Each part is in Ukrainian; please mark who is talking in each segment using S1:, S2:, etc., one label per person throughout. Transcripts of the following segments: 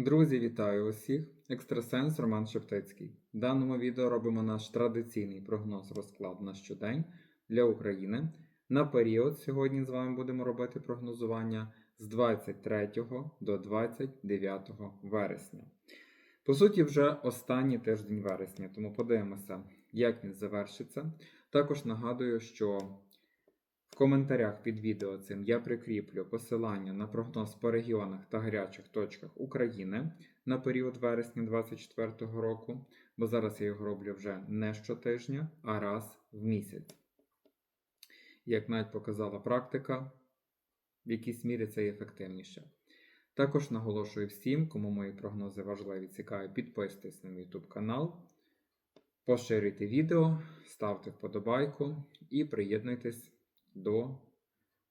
S1: Друзі, вітаю усіх! Екстрасенс Роман Шептицький. В даному відео робимо наш традиційний прогноз розклад на щодень для України. На період сьогодні з вами будемо робити прогнозування з 23 до 29 вересня. По суті, вже останній тиждень вересня, тому подивимося, як він завершиться. Також нагадую, що в коментарях під відео цим я прикріплю посилання на прогноз по регіонах та гарячих точках України на період вересня 2024 року, бо зараз я його роблю вже не щотижня, а раз в місяць. Як навіть показала практика, в якійсь мірі це ефективніше. Також наголошую всім, кому мої прогнози важливі, цікаві, підписуйтесь на мій YouTube канал, поширюйте відео, ставте вподобайку і приєднуйтесь до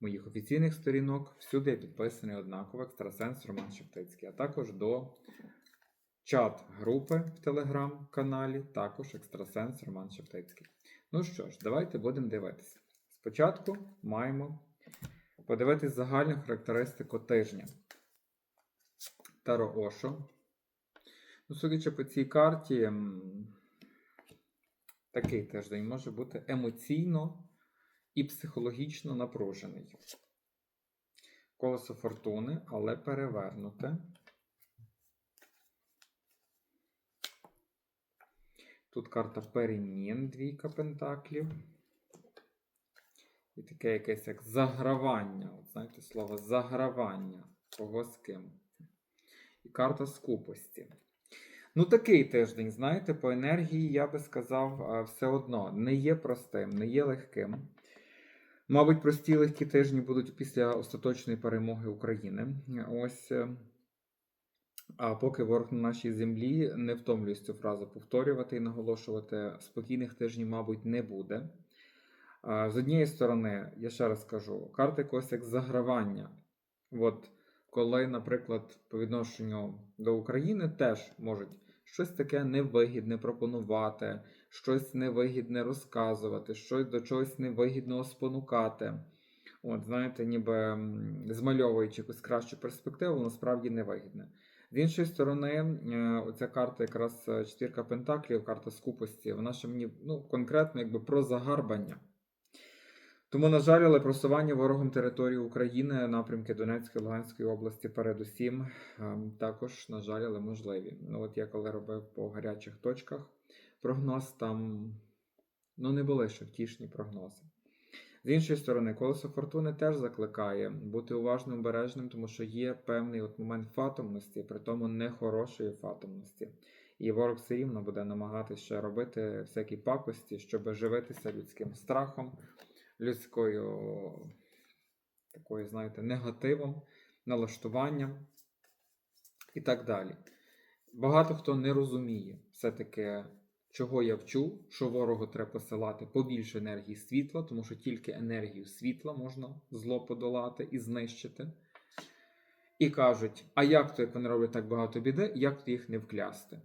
S1: моїх офіційних сторінок. Всюди я підписаний однаково екстрасенс Роман Шептицький, а також до чат-групи в телеграм-каналі, також екстрасенс Роман Шептицький. Ну що ж, давайте будемо дивитися. Спочатку маємо подивитись загальну характеристику тижня. Таро Ошо. Ну, судячи по цій карті, такий тиждень може бути емоційно і психологічно напружений. Колесо фортуни, але перевернуте. Тут карта перемін, двійка пентаклів. І таке якесь як загравання. От знаєте слово загравання. Кого з ким. І карта скупості. Ну, такий тиждень, знаєте, по енергії, я би сказав, все одно не є простим, не є легким. Мабуть, прості легкі тижні будуть після остаточної перемоги України. Ось. е, А поки ворог на нашій землі не втомлююсь цю фразу повторювати і наголошувати, спокійних тижнів, мабуть, не буде. З однієї сторони, я ще раз кажу, карта якогось як загравання. От коли, наприклад, по відношенню до України теж можуть щось таке невигідне пропонувати, щось невигідне розказувати, щось до чогось невигідного спонукати. От, знаєте, ніби змальовуючи якусь кращу перспективу, насправді невигідне. З іншої сторони, е, оця карта, якраз е, четвірка пентаклів, карта скупості, вона ще мені ну, конкретно якби про загарбання. Тому, на жаль, але просування ворогом території України, напрямки Донецької Луганської області, передусім, ем, також, на жаль, але можливі. Ну, от я коли робив по гарячих точках прогноз, там ну, не були ще втішні прогнози. З іншої сторони, колесо фортуни теж закликає бути уважним, обережним, тому що є певний от момент фатомності, при тому нехорошої фатомності. І ворог все рівно буде намагатися робити всякі пакості, щоб живитися людським страхом, людською такою, знаєте, негативом, налаштуванням і так далі. Багато хто не розуміє все-таки, чого я вчу, що ворогу треба посилати побільше енергії світла, тому що тільки енергію світла можна зло подолати і знищити. І кажуть: а як то, як вони роблять так багато біди, як то їх не вклясти?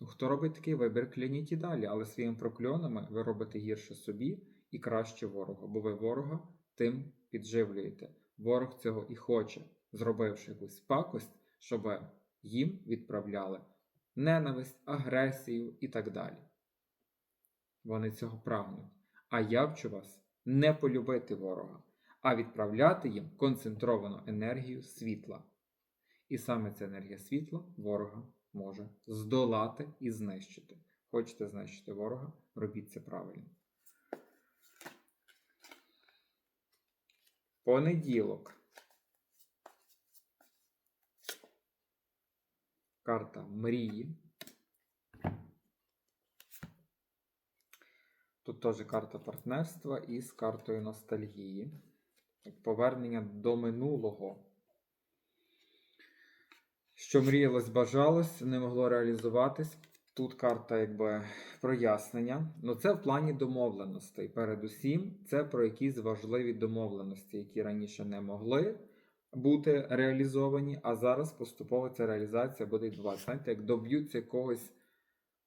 S1: Ну, хто робить такий вибір, кляніть і далі, але своїми прокльонами ви робите гірше собі і краще ворогу, бо ви ворога тим підживлюєте. Ворог цього і хоче, зробивши якусь пакость, щоб їм відправляли ненависть, агресію і так далі. Вони цього прагнуть. А я вчу вас не полюбити ворога, а відправляти їм концентровану енергію світла. І саме ця енергія світла ворога може здолати і знищити. Хочете знищити ворога, робіть це правильно. Понеділок. Карта мрії. Тут теж карта партнерства із картою ностальгії. Повернення до минулого. Що мріялось, бажалось, не могло реалізуватись. Тут карта якби прояснення. Ну це в плані домовленостей. Передусім, це про якісь важливі домовленості, які раніше не могли бути реалізовані, а зараз поступово ця реалізація буде відбуватися. Знаєте, як доб'ються якогось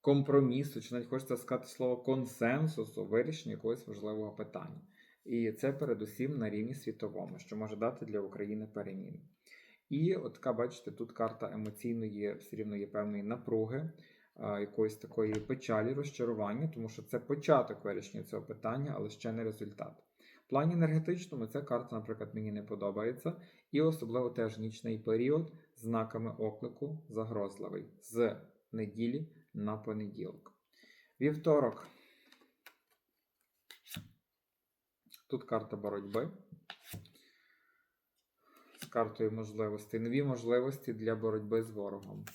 S1: компромісу, чи навіть хочеться сказати слово консенсусу, вирішення якогось важливого питання. І це передусім на рівні світовому, що може дати для України переміни. І от така, бачите, тут карта емоційної, все рівно є певної напруги, якоїсь такої печалі, розчарування, тому що це початок вирішення цього питання, але ще не результат. В плані енергетичному ця карта, наприклад, мені не подобається, і особливо теж нічний період знаками оклику загрозливий з неділі на понеділок. Вівторок. Тут карта боротьби з картою можливостей. Нові можливості для боротьби з ворогом.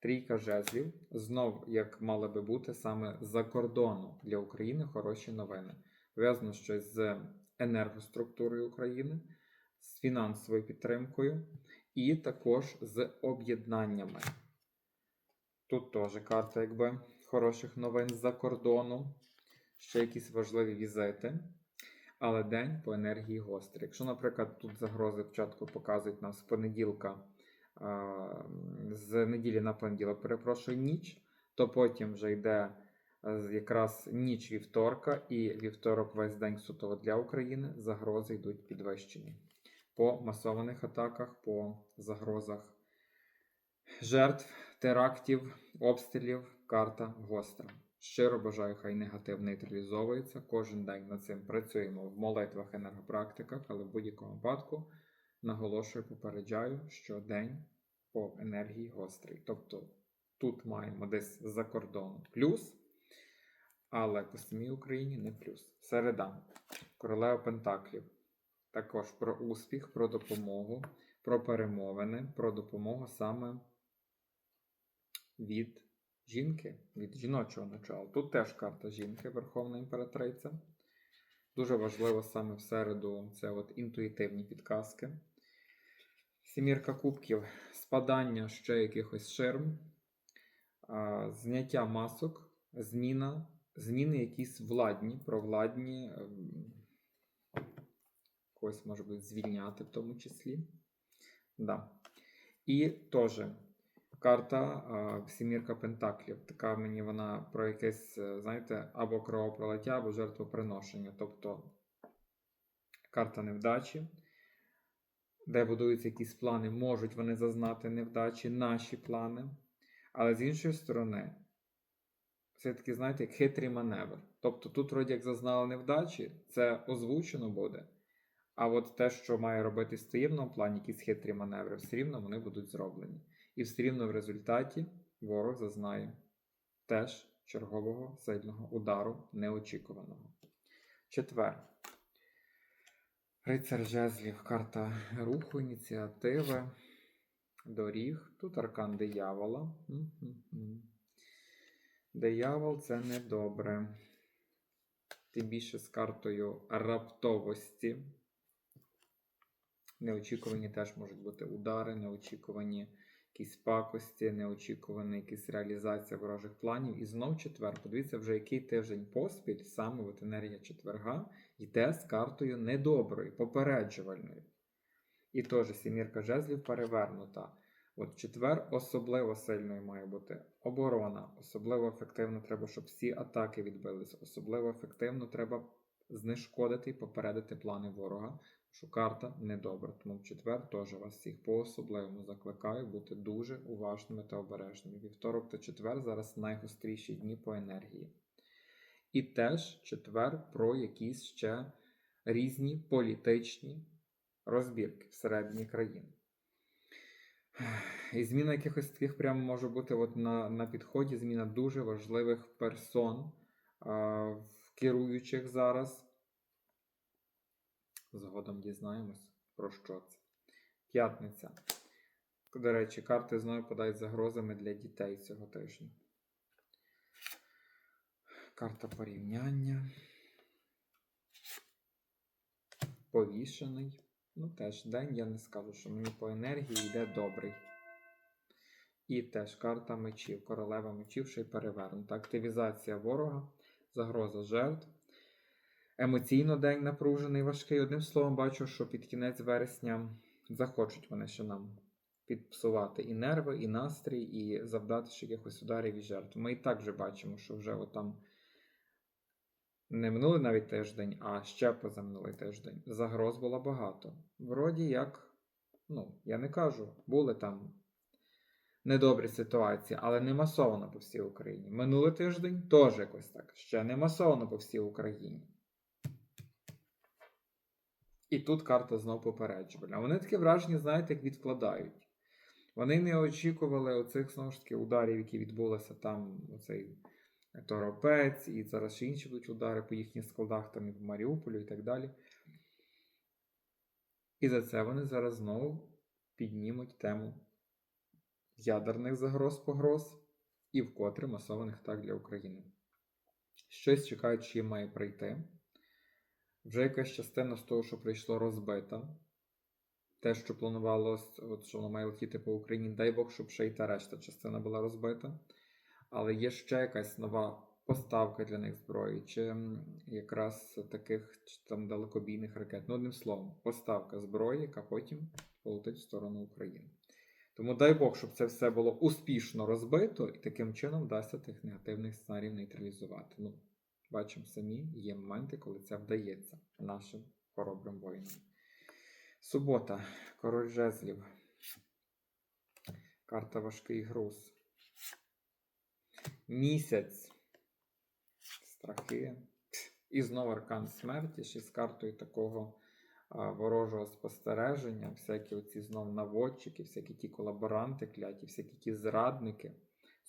S1: Трійка жезлів. Знов, як мало би бути, саме за кордону для України хороші новини. Пов'язано щось з енергоструктурою України, з фінансовою підтримкою і також з об'єднаннями. Тут теж карта, якби хороших новин з-за кордону, ще якісь важливі візити. Але день по енергії гострий. Якщо, наприклад, тут загрози спочатку показують нас з понеділка, з неділі на понеділок, перепрошую, ніч, то потім вже йде е, якраз ніч вівторка, і вівторок весь день суто для України загрози йдуть підвищені. По масованих атаках, по загрозах жертв, терактів, обстрілів, карта гостра. Щиро бажаю, хай негатив нейтралізовується. Кожен день над цим працюємо в молитвах, енергопрактиках, але в будь-якому випадку наголошую, попереджаю, що день по енергії гострий. Тобто тут маємо десь за кордону плюс, але по самій Україні не плюс. Середа. Королева Пентаклів. Також про успіх, про допомогу, про перемовини, про допомогу саме від жінки, від жіночого начала. Тут теж карта жінки, Верховна імператриця. Дуже важливо саме в середу це от інтуїтивні підказки. Сімірка кубків, спадання ще якихось ширм, а, зняття масок, зміна, зміни якісь владні, провладні, ем, когось, може бути, звільняти в тому числі. Да. І теж карта а, Сімірка Пентаклів. Така мені вона про якесь, е, знаєте, або кровопролиття, або жертвоприношення. Тобто карта невдачі, де будуються якісь плани, можуть вони зазнати невдачі, наші плани. Але з іншої сторони, це такий, знаєте, як хитрий маневр. Тобто тут, вроді як зазнали невдачі, це озвучено буде. А от те, що має робити в таємному плані, якісь хитрі маневри, все рівно вони будуть зроблені. І все рівно в результаті ворог зазнає теж чергового сильного удару неочікуваного. Четвер. Рицар жезлів, карта руху, ініціативи, доріг. Тут аркан диявола. Диявол це недобре. Тим більше з картою раптовості. Неочікувані теж можуть бути удари, неочікувані якісь пакості, неочікувана якась реалізація ворожих планів. І знов четвер. Подивіться, вже який тиждень поспіль, саме от енергія четверга йде з картою недоброю, попереджувальною. І теж сімірка жезлів перевернута. От четвер особливо сильною має бути оборона. Особливо ефективно треба, щоб всі атаки відбились. Особливо ефективно треба знешкодити і попередити плани ворога, що карта недобра. Тому в четвер теж вас всіх по-особливому закликаю бути дуже уважними та обережними. Вівторок та четвер зараз найгостріші дні по енергії. І теж четвер про якісь ще різні політичні розбірки всередині країни. І зміна якихось таких прямо може бути от на на підході зміна дуже важливих персон, а, керуючих зараз. Згодом дізнаємось, про що це. П'ятниця. До речі, карти знову подають загрозами для дітей цього тижня. Карта порівняння. Повішений. Ну, теж день, я не скажу, що мені по енергії йде добрий. І теж карта мечів, королева мечів, ще й перевернута. Активізація ворога, загроза жертв. Емоційно день напружений, важкий. Одним словом, бачу, що під кінець вересня захочуть вони ще нам підпсувати і нерви, і настрій, і завдати ще якихось ударів і жертв. Ми і так вже бачимо, що вже отам не минулий навіть тиждень, а ще позаминулий тиждень. Загроз було багато. Вроді як Ну, я не кажу, були там недобрі ситуації, але не масовано по всій Україні. Минулий тиждень теж якось так. Ще не масовано по всій Україні. І тут карта знов попереджувальна. Вони таке враження, знаєте, як відкладають. Вони не очікували оцих знову ж таки ударів, які відбулися там, оцей торопець, і зараз ще інші будуть удари по їхніх складах там і в Маріуполі і так далі. І за це вони зараз знову піднімуть тему ядерних загроз погроз і вкотре масованих атак для України. Щось чекають, їм має прийти. Вже якась частина з того, що прийшло, розбита. Те, що планувалось, от що воно має летіти по Україні, дай Бог, щоб ще й та решта частина була розбита. Але є ще якась нова поставка для них зброї, чи якраз таких чи там далекобійних ракет. Ну, одним словом, поставка зброї, яка потім полетить в сторону України. Тому дай Бог, щоб це все було успішно розбито і таким чином вдасться тих негативних сценаріїв нейтралізувати. Ну, бачимо самі, є моменти, коли це вдається нашим хоробрим воїнам. Субота, король жезлів. Карта важкий груз. Місяць. Страхи. І знову аркан смерті, ще з картою такого а, ворожого спостереження, всякі оці знов наводчики, всякі ті колаборанти кляті, всякі ті зрадники.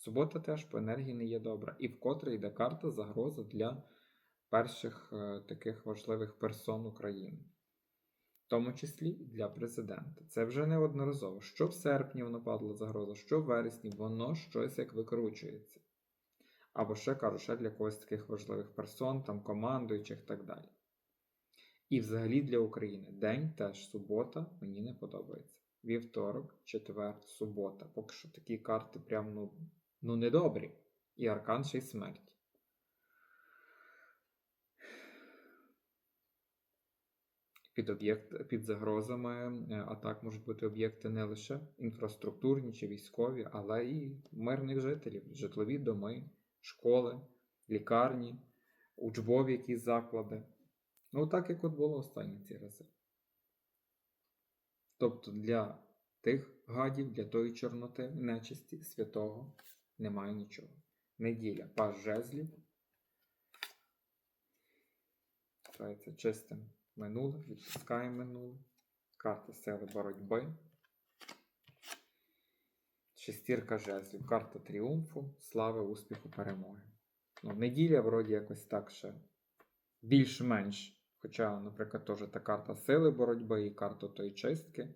S1: Субота теж по енергії не є добра. І вкотре йде карта загроза для перших е, таких важливих персон України. В тому числі для президента. Це вже неодноразово. Що в серпні воно падала загроза, що в вересні, воно щось як викручується. Або ще кажу, ще для когось таких важливих персон, там командуючих і так далі. І взагалі для України день теж субота мені не подобається. Вівторок, четвер, субота. Поки що такі карти прям ну, ну недобрі. І аркан ще й смерті. Під, об'єкт, під загрозами е, атак можуть бути об'єкти не лише інфраструктурні чи військові, але і мирних жителів, житлові доми, школи, лікарні, учбові якісь заклади. Ну, так як от було останні ці рази. Тобто для тих гадів, для тої чорноти, нечисті, святого немає нічого. Неділя, паж жезлів. Це чистим минуле, відпускаємо минуле. Карта сили боротьби. Шестірка жезлів. Карта тріумфу, слави, успіху, перемоги. Ну, неділя, вроді, якось так ще більш-менш. Хоча, наприклад, теж та карта сили боротьби і карта тої чистки.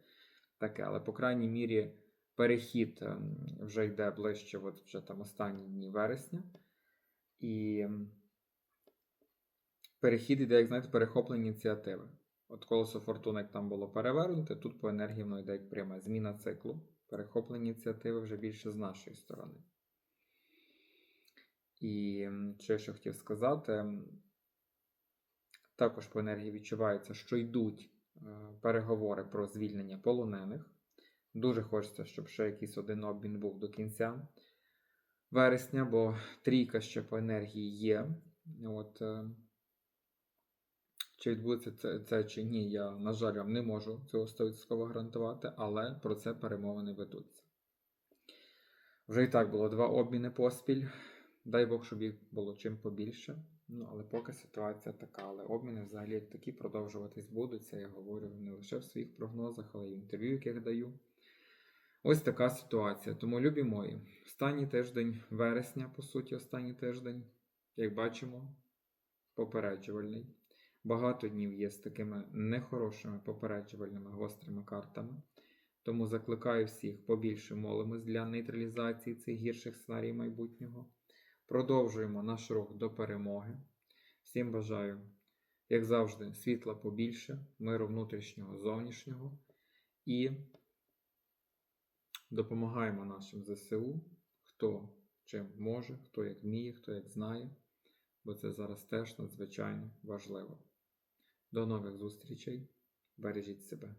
S1: Таке, але, по крайній мірі, перехід ем, вже йде ближче, от вже там останні дні вересня. І перехід йде, як знаєте, перехоплення ініціативи. От колесо фортуни, як там було перевернуте, тут по енергії воно йде як пряма зміна циклу. Перехоплення ініціативи вже більше з нашої сторони. І що я ще хотів сказати, також по енергії відчувається, що йдуть е, переговори про звільнення полонених. Дуже хочеться, щоб ще якийсь один обмін був до кінця вересня, бо трійка ще по енергії є. От, е, чи відбудеться це, це чи ні, я, на жаль, вам не можу цього 100% гарантувати, але про це перемовини ведуться. Вже і так було два обміни поспіль. Дай Бог, щоб їх було чим побільше. Ну, але поки ситуація така. Але обміни взагалі такі продовжуватись будуть. Це я говорю не лише в своїх прогнозах, але й в інтерв'ю, яких даю. Ось така ситуація. Тому, любі мої, останній тиждень вересня, по суті, останній тиждень, як бачимо, попереджувальний. Багато днів є з такими нехорошими попереджувальними гострими картами. Тому закликаю всіх побільше молимось для нейтралізації цих гірших сценаріїв майбутнього. Продовжуємо наш рух до перемоги. Всім бажаю, як завжди, світла побільше, миру внутрішнього, зовнішнього і допомагаємо нашим ЗСУ, хто чим може, хто як вміє, хто як знає, бо це зараз теж надзвичайно важливо. До нових зустрічей. Бережіть себе.